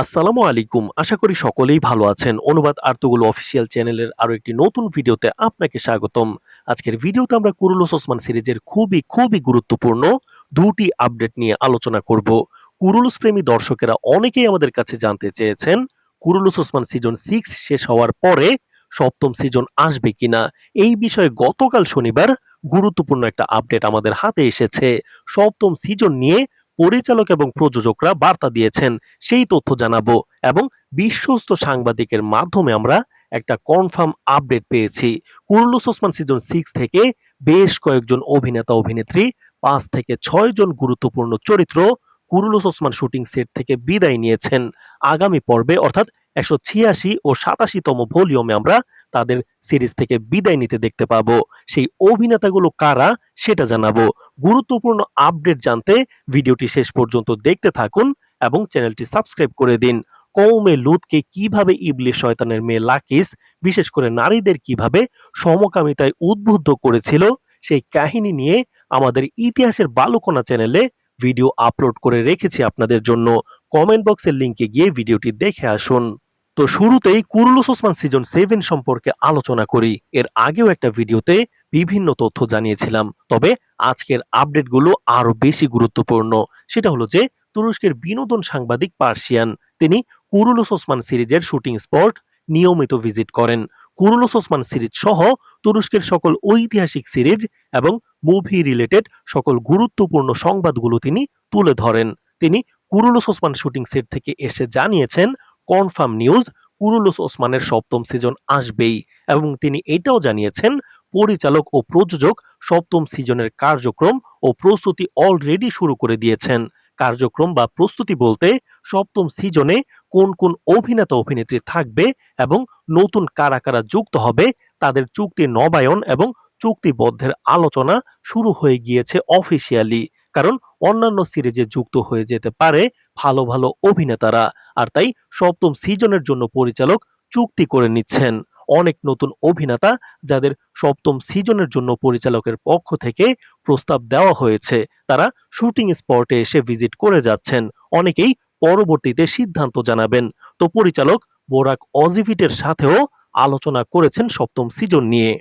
আসসালামু আলাইকুম। আশা করি সকলেই ভালো আছেন। অনুবাদ আর্তগুলো অফিসিয়াল চ্যানেলের আরও একটি নতুন ভিডিওতে আপনাকে স্বাগতম। আজকের ভিডিওতে আমরা কুরুলুস ওসমান সিরিজের খুবই খুবই গুরুত্বপূর্ণ দুটি আপডেট নিয়ে আলোচনা করব। কুরুলুস প্রেমী দর্শকেরা অনেকেই আমাদের কাছে জানতে চেয়েছেন, কুরুলুস ওসমান সিজন সিক্স শেষ হওয়ার পরে সপ্তম সিজন আসবে কিনা? এই বিষয়ে গতকাল শনিবার গুরুত্বপূর্ণ একটা আপডেট আমাদের হাতে এসেছে। সপ্তম সিজন নিয়ে পরিচালক এবং প্রযোজকরা বার্তা দিয়েছেন। সেই তথ্য জানাব এবং বিশ্বস্ত সাংবাদিকের মাধ্যমে আমরা একটা কনফার্ম আপডেট পেয়েছি। কুরুলুস ওসমান সিজন সিক্স থেকে বেশ কয়েকজন অভিনেতা, অভিনেত্রী, পাঁচ থেকে ছয় জন গুরুত্বপূর্ণ চরিত্র কুরুলুস ওসমান শুটিং সেট থেকে বিদায় নিয়েছেন। আগামী পর্বে অর্থাৎ একশো ছিয়াশি ও সাতাশিতম ভলিউমে আমরা তাদের সিরিজ থেকে বিদায় নিতে দেখতে পাবো। সেই অভিনেতাগুলো কারা সেটা জানাব। গুরুত্বপূর্ণ আপডেট জানতে ভিডিওটি শেষ পর্যন্ত দেখতে থাকুন এবং চ্যানেলটি সাবস্ক্রাইব করে দিন। কৌমে লুতকে কীভাবে ইবলিশ শয়তানের মেয়ে লাকিস, বিশেষ করে নারীদের কীভাবে সমকামিতায় উদ্বুদ্ধ করেছিল, সেই কাহিনী নিয়ে আমাদের ইতিহাসের বালুকোনা চ্যানেলে ভিডিও আপলোড করে রেখেছি আপনাদের জন্য। কমেন্ট বক্সের লিংকে গিয়ে ভিডিওটি দেখে আসুন। তো শুরুতেই কুরুলুস ওসমান সিজন সেভেন সম্পর্কে আলোচনা করি। এর আগেও একটা ভিডিওতে বিভিন্ন তথ্য জানিয়েছিলাম। তবে আজকের আপডেটগুলো আরও বেশি গুরুত্বপূর্ণ। সেটা হলো যে, তুরস্কের বিনোদন সাংবাদিক পার্সিয়ান, তিনি কুরুলুস ওসমান সিরিজের শুটিং স্পট নিয়মিত ভিজিট করেন। কুরুলুস ওসমান সিরিজ সহ তুরস্কের সকল ঐতিহাসিক সিরিজ এবং মুভি রিলেটেড সকল গুরুত্বপূর্ণ সংবাদগুলো তিনি তুলে ধরেন। তিনি কুরুলুস ওসমান শুটিং সেট থেকে এসে জানিয়েছেন কনফার্ম নিউজ কুরুলুস ওসমানের সপ্তম সিজন আসবেই এবং তিনি এটাও জানিয়েছেন, পরিচালক ও প্রযোজক সপ্তম সিজনের কার্যক্রম ও প্রস্তুতি অলরেডি শুরু করে দিয়েছেন। কার্যক্রম বা প্রস্তুতি বলতে সপ্তম সিজনে কোন কোন অভিনেতা অভিনেত্রী থাকবে এবং নতুন কারা কারা যুক্ত হবে, তাদের চুক্তি নবায়ন এবং চুক্তিবদ্ধের আলোচনা শুরু হয়ে গিয়েছে অফিসিয়ালি কারণ অন্যান্য সিরিজে যুক্ত হয়ে যেতে পারে ভালো ভালো অভিনেতারা। আর তাই সপ্তম সিজনের জন্য পরিচালক চুক্তি করে নিচ্ছেন। অনেক নতুন অভিনেতা যাদের সপ্তম সিজনের জন্য পরিচালকের পক্ষ থেকে প্রস্তাব দেওয়া হয়েছে, তারা শুটিং স্পটে এসে ভিজিট করে যাচ্ছেন। অনেকেই পরবর্তীতে সিদ্ধান্ত জানাবেন। তো পরিচালক বোরাক অজিভিটের সাথেও আলোচনা করেছেন সপ্তম সিজন নিয়ে।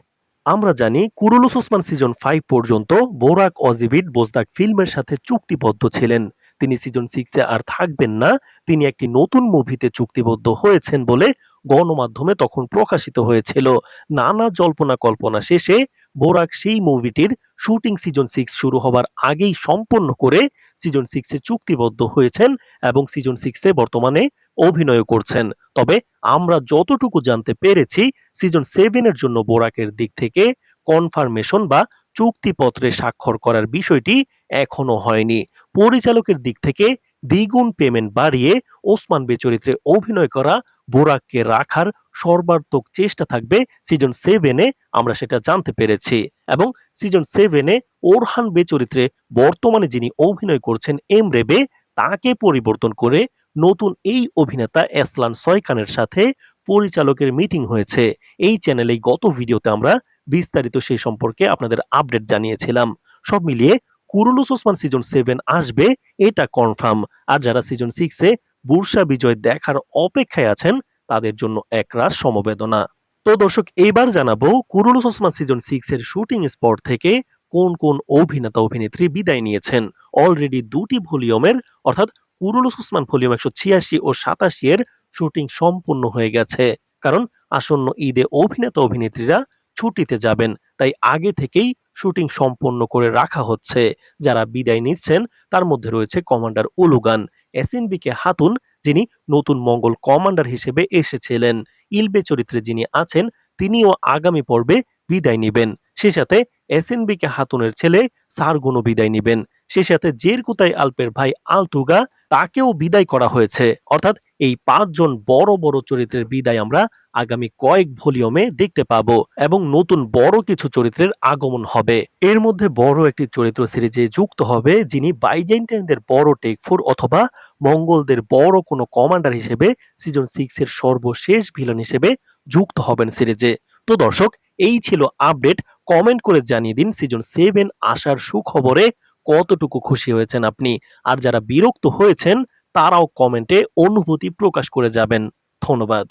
আমরা জানি কুরুলুস ওসমান সিজন ফাইভ পর্যন্ত বোরাক অজিবিট বোজদাক ফিল্মের সাথে চুক্তিবদ্ধ ছিলেন। তিনি সিজন সিক্সে আর থাকবেন না। তিনি একটি নতুন মুভিতে চুক্তিবদ্ধ হয়েছেন বলে গণমাধ্যমে তখন প্রকাশিত হয়েছিল। নানা জল্পনা কল্পনা শেষে বোরাক সেই মুভিটির শুটিং সিজন সিক্স শুরু হবার আগেই সম্পন্ন করে সিজন সিক্সে চুক্তিবদ্ধ হয়েছেন এবং সিজন সিক্সে বর্তমানে অভিনয় করছেন। তবে আমরা যতটুকু জানতে পেরেছি সিজন সেভেনের জন্য বোরাকের দিক থেকে কনফার্মেশন বা চুক্তিপত্রে স্বাক্ষর করার বিষয়টি এখনও হয়নি। পরিচালকের দিক থেকে দ্বিগুণ পেমেন্ট বাড়িয়ে ওসমান বে চরিত্রে অভিনয় করা বোরাককে রাখার সর্বাত্মক চেষ্টা থাকবে সিজন সেভেনে, আমরা সেটা জানতে পেরেছি। এবং সিজন সেভেনে ওরহান বে চরিত্রে বর্তমানে যিনি অভিনয় করছেন এম রেবে তাকে পরিবর্তন করে নতুন এই অভিনেতা এসলান সয়কানের সাথে পরিচালকের মিটিং হয়েছে। এই চ্যানেলে গত ভিডিওতে আমরা বিস্তারিত সেই সম্পর্কে আপনাদের আপডেট জানিয়েছিলাম। সব মিলিয়ে কুরুলুস ওসমান সিজন সেভেন আসবে, এটা কনফার্ম আর যারা সিজন সিক্সে বুরসা বিজয় দেখার অপেক্ষায় আছেন, তাদের জন্য একরাশ সমবেদনা। তো দর্শক এইবার জানাব কুরুলুস ওসমান সিজন সিক্স এর শুটিং স্পট থেকে কোন কোন অভিনেতা, অভিনেত্রী বিদায় নিয়েছেন। অলরেডি দুটি ভলিউমের, অর্থাৎ কুরুলুস ওসমান ভলিউম একশো ছিয়াশি ও সাতাশি এর শুটিং সম্পূর্ণ হয়ে গেছে। কারণ আসন্ন ঈদে অভিনেতা, অভিনেত্রীরা ছুটিতে যাবেন। তাই আগে থেকেই শুটিং সম্পন্ন করে রাখা হচ্ছে। যারা বিদায় নিচ্ছেন, তার মধ্যে রয়েছে কমান্ডার উলুগান। এসএনবিকে হাতুন, যিনি নতুন মঙ্গল কমান্ডার হিসেবে এসেছিলেন। ইলবে চরিত্রে যিনি আছেন, তিনিও আগামী পর্বে বিদায় নিবেন। সে সাথে এসএনবিকে হাতুনের ছেলে সারগুনো বিদায় নিবেন। সে সাথে জেরকুতাই আলপের ভাই আলতুগা, তাকেও বিদায় করা হয়েছে। অর্থাৎ এই পাঁচজন বড় বড় চরিত্রের বিদায় আমরা আগামী কয়েক ভলিউমে দেখতে পাবো এবং নতুন বড় কিছু চরিত্রের আগমন হবে এর মধ্যে বড় একটি চরিত্র সিরিজে যুক্ত হবে যিনি বাইজেন্টাইনদের বড় টেকফোর অথবা মঙ্গলদের বড় কোনো কমান্ডার হিসেবে সিজন সিক্স এর সর্বশেষ ভিলন হিসেবে যুক্ত হবেন সিরিজে তো দর্শক, এই ছিল আপডেট কমেন্ট করে জানিয়ে দিন সিজন সেভেন আসার সুখবরে কতটুকু খুশি হয়েছেন আপনি আর যারা বিরক্ত হয়েছেন, তারাও কমেন্টে অনুভূতি প্রকাশ করে যাবেন। ধন্যবাদ।